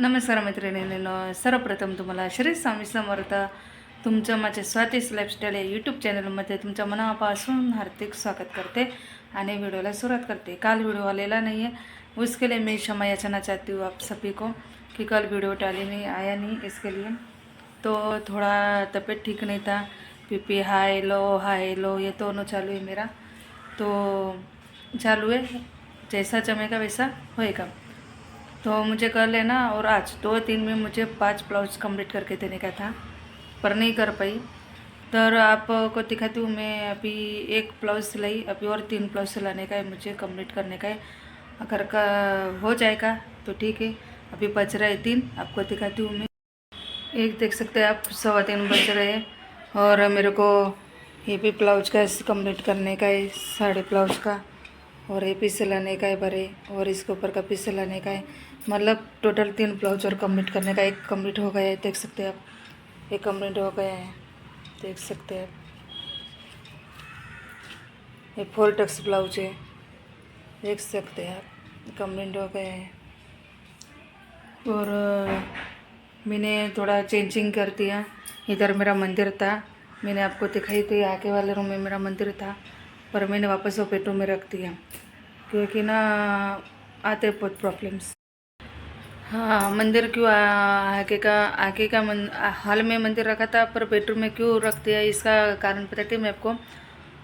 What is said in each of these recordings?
नमस्कार मैत्रिणींनो सर्वप्रथम तुम्हाला श्री स्वामी समर्थ तुमचं माझे स्वातीस लाईफस्टाईल या यूट्यूब चॅनलमध्ये तुमच्या मनापासून हार्दिक स्वागत करते आणि व्हिडिओला सुरुवात करते. काल व्हिडिओ आलेला नहीं है उसके लिए मैं क्षमा याचना चाहती हूँ आप सभी को कि कल वीडियो डाली नहीं आया नहीं इसके लिए. तो थोड़ा तबीयत ठीक नहीं था. P P high low high low ये दोनों चालू है मेरा. तो चालू है जैसा जमेगा वैसा होएगा. तो मुझे कल है ना और आज दो दिन में मुझे पाँच ब्लाउज कंप्लीट करके देने का था, पर नहीं कर पाई। तर आपको दिखाती हूँ, मैं अभी एक ब्लाउज सिलाई अभी और तीन ब्लाउज सिलाने का है, मुझे कंप्लीट करने का है। अगर का हो जाएगा तो ठीक है, अभी बच रहा है तीन आपको दिखाती हूँ मैं। एक देख सकते हैं आप, सवा तीन बज रहे हैं, और मेरे को ये भी ब्लाउज का कंप्लीट करने का है, साढ़े ब्लाउज का। और ये भी सिलाने का है भरे और इसके ऊपर का भी सिलाने का है। मतलब टोटल तीन ब्लाउज और कंप्लीट करने का, एक कंप्लीट हो गया है, देख सकते हैं आप। एक कंप्लीट हो गया है, देख सकते हैं आप। ये फोर टक्स ब्लाउज है, देख सकते हैं आप। कंप्लीट हो गया है। और, मैंने थोड़ा चेंजिंग कर दिया। इधर मेरा मंदिर था, मैंने आपको दिखाई थी आगे वाले रूम में मेरा मंदिर था। पर मैंने वापस वो बेडरूम में रख दिया, क्योंकि ना आते बहुत प्रॉब्लम्स हाँ मंदिर क्यों आगे का आगे का मन, हॉल में मंदिर रखा था, पर बेडरूम में क्यों रख दिया? इसका कारण पता हूँ मैं आपको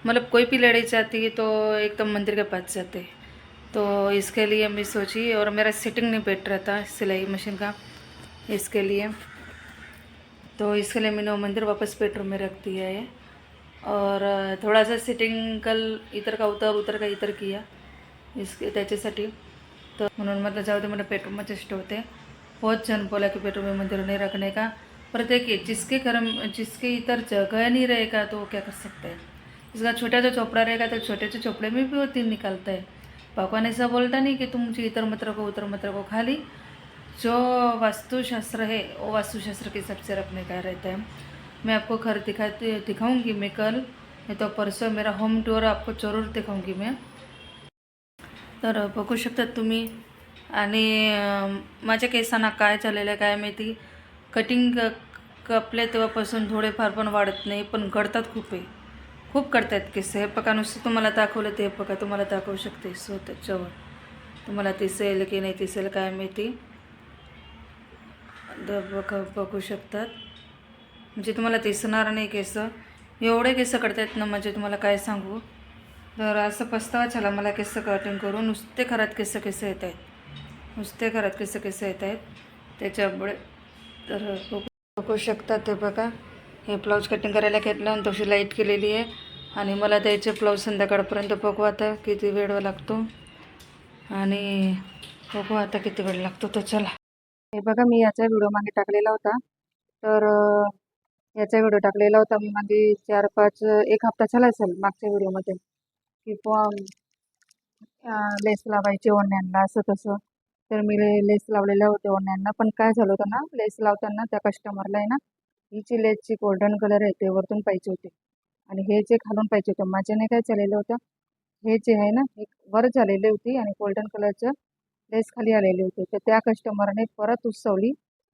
मतलब कोई भी लड़ाई चाहती है तो एकदम मंदिर के पास जाते। तो इसके लिए मैं सोची, और मेरा सेटिंग नहीं बैठ रहा था सिलाई मशीन का, इसके लिए। तो इसके लिए मैंने वो मंदिर वापस बेडरूम में रख दिया है। और थोड़ा सा सिटिंग कल इतर का उतर उतर का इतर किया इसके त्याच्यासाठी. तर म्हणून म्हटलं जाऊ दे मला बेडरूममध्ये ठेवते. बहुत जन बोला कि पेट्रोल में मंदिर नहीं रखने का? पर देखिए जिसके घर जिसके इतर जगह नहीं रहेगा तो वो क्या कर सकते हैं? इसका छोटा जो चोपड़ा रहेगा तो छोटे से चोपड़े में भी वो तीन निकलता है। भगवान ऐसा बोलता नहीं कि तुम मुझे इतर मत रखो उतर मत रखो खाली जो वास्तुशास्त्र है वो वास्तुशास्त्र के हिसाब से रखने का रहता है। मैं आपको घर दिखाती दिखाऊंगी मैं कल नहीं तो परसों मेरा होम टूर आपको जरूर दिखाऊंगी मैं। तर बघू शकतात तुम्ही. आणि माझ्या केसांना काय झालेलं आहे काय माहिती? कटिंग कपले तेव्हापासून थोडेफार पण वाढत नाही पण घडतात खूप. आहे खूप करतात केस. हे पका नुसतं तुम्हाला दाखवलं ते पका तुम्हाला दाखवू शकते. स्वतःच्यावर तुम्हाला दिसेल की नाही दिसेल काय माहिती? बघा बघू शकतात. म्हणजे तुम्हाला दिसणार नाही केस. एवढे केस करतात ना म्हणजे तुम्हाला काय सांगू? तर असं पस्तावा झाला मला केस कटिंग करून नुसते खरात केस केस येत आहेत नुसते खरात केस केस येत आहेत त्याच्यामुळे तर बघू बघू शकता ते बघा. हे ब्लाऊज कटिंग करायला घेतलं आणि तशी लाइट केलेली आहे. आणि मला द्यायचे ब्लाऊज संध्याकाळपर्यंत. बघू आता किती वेळ लागतो. आणि बघू आता किती वेळ लागतो तर चला. हे बघा मी याचा व्हिडिओ मागे टाकलेला होता. तर याचा व्हिडिओ टाकलेला होता मी. म्हणजे मागे चार पाच एक हप्ता झाला असेल मागच्या व्हिडिओमध्ये की लेस लावायचे ओढण्यांना असं तसं. तर मी लेस लावलेल्या होत्या ओढण्यांना पण काय झालं होतं ना लेस लावताना त्या कस्टमरला आहे ना ही जी लेसची गोल्डन कलर आहे ते वरतून पाहिजे होते. आणि हे जे खालून पाहिजे होतं माझ्याने काय झालेलं होतं. हे जे आहे ना हे वर झालेली होती आणि गोल्डन कलरचं लेस खाली आलेली होती. तर त्या कस्टमरने परत उसवली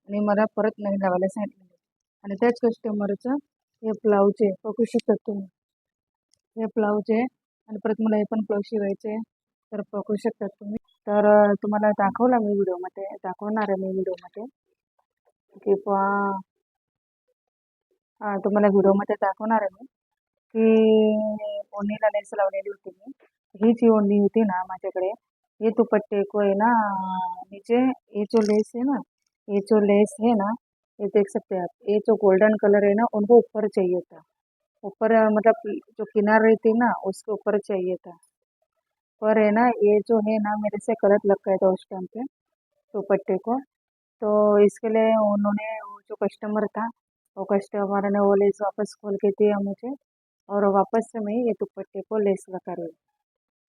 आणि मला परत नवीन लावायला सांगितलं. आणि त्याच कस्टमरचं हे ब्लाऊज आहे. बघू शकता तुम्ही. हे ब्लाऊज आहे आणि परत मला हे पण ब्लाऊज शिवायचे तर बघू शकतात तुम्ही. तर तुम्हाला दाखवला मी व्हिडिओमध्ये दाखवणार आहे मी व्हिडिओमध्ये की बुवा हां तुम्हाला व्हिडिओमध्ये दाखवणार आहे मी. की ओढणीला लेस लावलेली होती मी. ही जी ओढणी होती ना माझ्याकडे. ये दुपट्टे को आहे ना नीचे ये जो लेस है ना ये जो लेस है ना ये देख सकते हैं आप, ये जो गोल्डन कलर है ना, उनको ऊपर चाहिए था ऊपर मतलब जो किनार रही थी ना, उसके ऊपर चाहिए था पर है ना, ये जो है ना, मेरे से गलत लग गया था उस टाइम पे, दुपट्टे को तो इसके लिए उन्होंने, वो जो कस्टमर था, वो कस्टमर ने वो लेस वापस खोल के दिया मुझे और वापस से मैं ये दुपट्टे को लेस हूँ.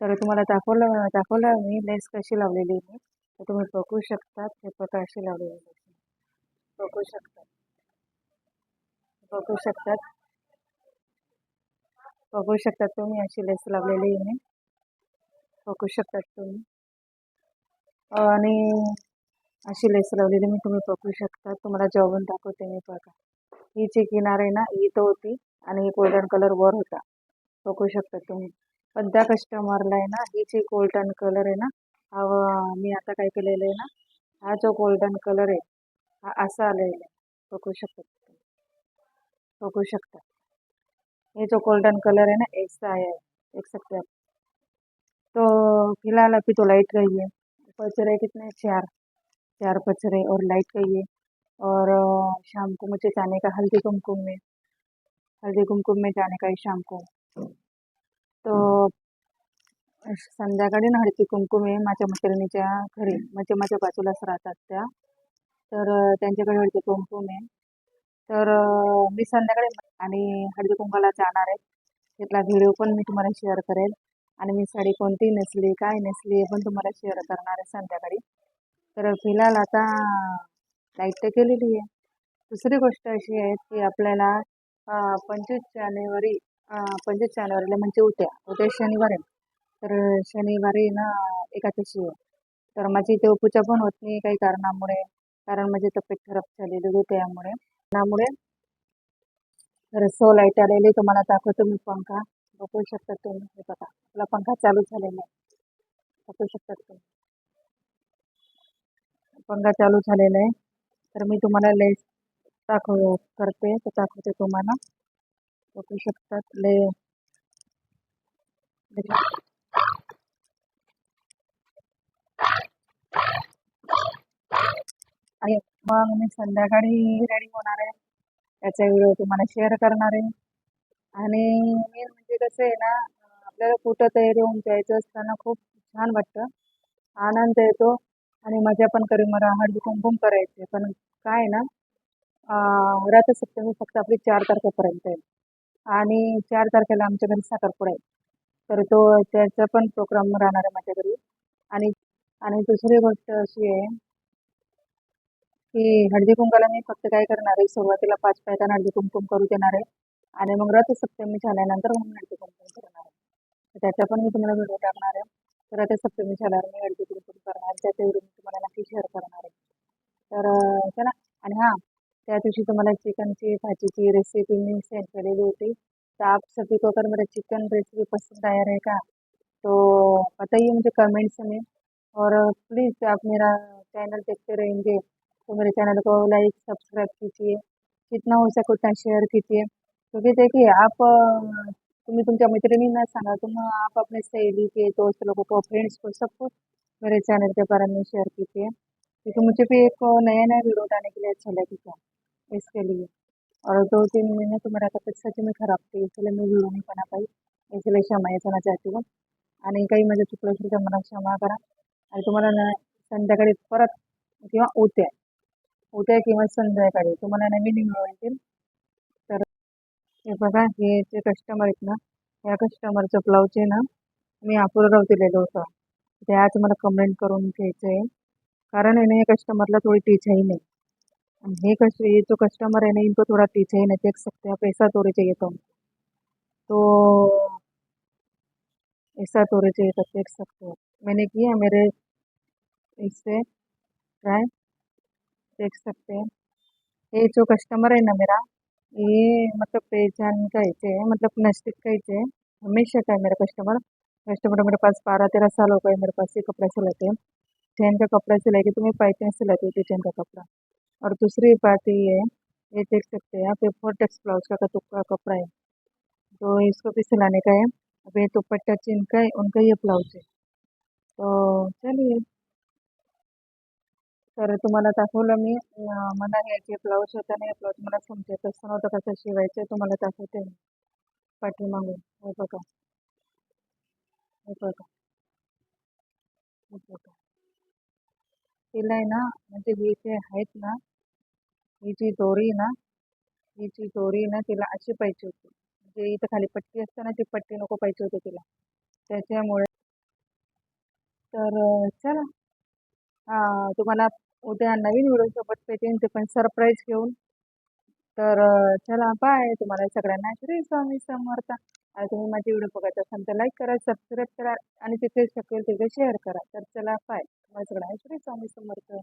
तर तुम्हाला दाखवलं दाखवलं मी लेस कशी लावलेली आहे तर तुम्ही बघू शकतात हे अशी लावलेली. बघू शकतात. बघू शकतात. बघू शकतात तुम्ही अशी लेस लावलेली आहे मी. बघू शकतात तुम्ही. आणि अशी लेस लावलेली मी तुम्ही बघू शकता. तुम्हाला जेवण दाखवते मी बघा. ही जी किनार आहे ना ही तो होती आणि ही गोल्डन कलर वर होता. बघू शकता तुम्ही. पण त्या कस्टमरला आहे ना ही जी गोल्डन कलर आहे ना हा मी आता काय केलेलं आहे ना हा जो गोल्डन कलर आहे असं आलेलं आहे बघू शकता. बघू शकता. हे जो गोल्डन कलर है ना ऐसा है देख सकते आप तो फिलहाल अभी तो लाइट गई है पचरे कितने? चार. चार पचरे और लाइट गई है और शाम को मुझे जाने का हल्दी कुमकुम में. हल्दी कुमकुम में जाने का है शाम को. तो संध्याकाळी ना हळदी कुमकुम आहे. माझ्या मैत्रिणीच्या घरी म्हणजे माझ्या बाजूलाच राहतात त्या. तर त्यांच्याकडे हळदी कुमकुम आहे. तर मी संध्याकाळी आणि हळदी कुंकाला जाणार आहे. तिथला व्हिडिओ पण मी तुम्हाला शेअर करेल. आणि मी साडी कोणती नेसली काय नेसली हे पण तुम्हाला शेअर करणार आहे संध्याकाळी. तर फिलहाल आता लाइट तर केलेली आहे. दुसरी गोष्ट अशी आहे की आपल्याला पंचवीस जानेवारी पंचवीस जानेवारीला म्हणजे उद्या उद्या शनिवार आहे. तर शनिवारी ना एकादशी आहे. तर माझी देवपूजा पण होत नाही काही कारणामुळे. कारण माझी तब्येत खराब झालेली होती त्यामुळे. त्यामुळे तर सो लाइट आलेली तुम्हाला दाखवतो मी पंखा. बघू शकता तुम्ही. हे बघा आपला पंखा चालू झालेला आहे. बघू शकता तुम्ही. पंखा चालू झालेला आहे. तर मी तुम्हाला लेस दाखव करते तर दाखवते तुम्हाला. बघू शकतात ले आणि मग मी संध्याकाळी रेडी होणार आहे. त्याचा व्हिडिओ तुम्हाला शेअर करणार आहे. आणि मेन म्हणजे कसं आहे ना आपल्याला कुठं तयारी होऊन जायचं असताना खूप छान वाटतं. आनंद येतो आणि मजा पण करी मला हळदी कुंकुम करायचे पण काय आहे ना अं, रथसप्तमी फक्त आपली चार तारखेपर्यंत आहे. आणि चार तारखेला आमच्या घरी साखरपुडा आहे. तर तो त्याचा पण प्रोग्राम राहणार आहे माझ्या घरी. आणि आणि दुसरी गोष्ट अशी आहे की हळदी कुंकाला मी फक्त काय करणार आहे सुरुवातीला पाच पायताना हळदी कुंकुम करू देणार आहे आणि मग रथसप्तमी झाल्यानंतर मग हळदी कुंकुम करणार आहे. त्याचा पण मी तुम्हाला व्हिडिओ टाकणार आहे. तर रथसप्तमी झाल्यावर मी हळदी कुंकुम करणार आहे त्याचा व्हिडिओ मी तुम्हाला नक्की शेअर करणार आहे. तर अं, चला. आणि हां त्या दिवशी तुम्हाला चिकनची भाजीची रेसिपी मी सेंड केलेली होती. तर आप सभी को अगर मेरा चिकन रेसिपी पसंद आया रहेगा तो बताइए मुझे कमेंट्स में. और प्लीज़ आप मेरा चैनल देखते रहेंगे. तो मेरे चैनल को लाइक सब्सक्राइब कीजिए. जितना हो सके उतना शेअर कीजिए. क्योंकि देखिए आप तुम्हें तुम्ही तुमच्या मैत्रिणींना सांगा तुम्ही आप अपने सहेली के दोस्त लोगों को फ्रेंड्स को सबको मेरे चैनल के बारे में शेयर कीजिए. क्योंकि मुझे भी एक नया नया वीडियो डालने के लिए अच्छा लगेगा इसके लिए. और दो तीन महीने तो मेरा तबियत सच में खराब थी इसलिए मैं वीडियो नहीं बना पाई. इसलिए क्षमा याचना चाहती हूँ. आणि काही माझं चुकलं असेल तर मला क्षमा करा आणि तुम्हाला संध्याकाळी परत किंवा उद्या. उद्या किंवा संध्याकाळी. तुम्हाला नवीन व्हिडिओ तर हे बघा हे जे कस्टमर आहेत ना या कस्टमरचं ब्लाऊज आहे ना मी अपुरं दिलेलं होतं. ते आज मला कमेंट करून घ्यायचं आहे कारण आहे ना या कस्टमरला थोडी टीचाई नाही आणि हे कस्ट ये जो कस्टमर है ना इनको थोड़ा टीचाई नहीं देख सकते पैसा थोड़े चाहिए तो तो ऐसा थोड़े चाहिए तो देख सकते हो मैंने किया मेरे इससे ट्राई देख सकते हैं। ये जो कस्टमर है ना मेरा, ये मतलब पहचान का ही है मतलब नज़दीक का ही है हमेशा का है मेरा कस्टमर कस्टमर मेरे पास बारह तेरह साल हो गए, मेरे पास ये कपड़ा सिलाते हैं चैन का कपड़ा सिलाएगी तो मैं पाइपिंग सिलाती हूँ चैन का कपड़ा। और दूसरी बात ये है, ये देख सकते हैं आप फोर टेक्स ब्लाउज का का कपड़ा है तो इसको भी सिलाने का है। अब ये दुपट्टा जिनका है, उनका ये ब्लाउज है। तो चलिए। तर तुम्हाला दाखवलं मी मला हे जे ब्लाऊज होतं नाही ब्लाऊज मला समजत असं नव्हतं कसं शिवायचं तुम्हाला दाखवते मी. पाठीमागून. हे बघा. हे बघा. हे बघा. तिला आहे ना म्हणजे ही जे आहेत ना ही जी दोरी आहे ना ही जी दोरी आहे ना तिला अशी पाहिजे होती. म्हणजे इथं खाली पट्टी असते ना ती पट्टी नको पाहिजे होती तिला. त्याच्यामुळे तर चला. तुम्हाला उद्या नवीन व्हिडिओसोबत भेटेन ते पण सरप्राईज घेऊन. तर चला बाय तुम्हाला सगळ्यांना श्री स्वामी समर्थ. आणि तुम्ही माझे व्हिडिओ बघत असाल तर लाईक करा सबस्क्राईब करा आणि तिथे शकेल तिथे शेअर करा. तर चला बाय तुम्हाला सगळ्यांना श्री स्वामी समर्थ.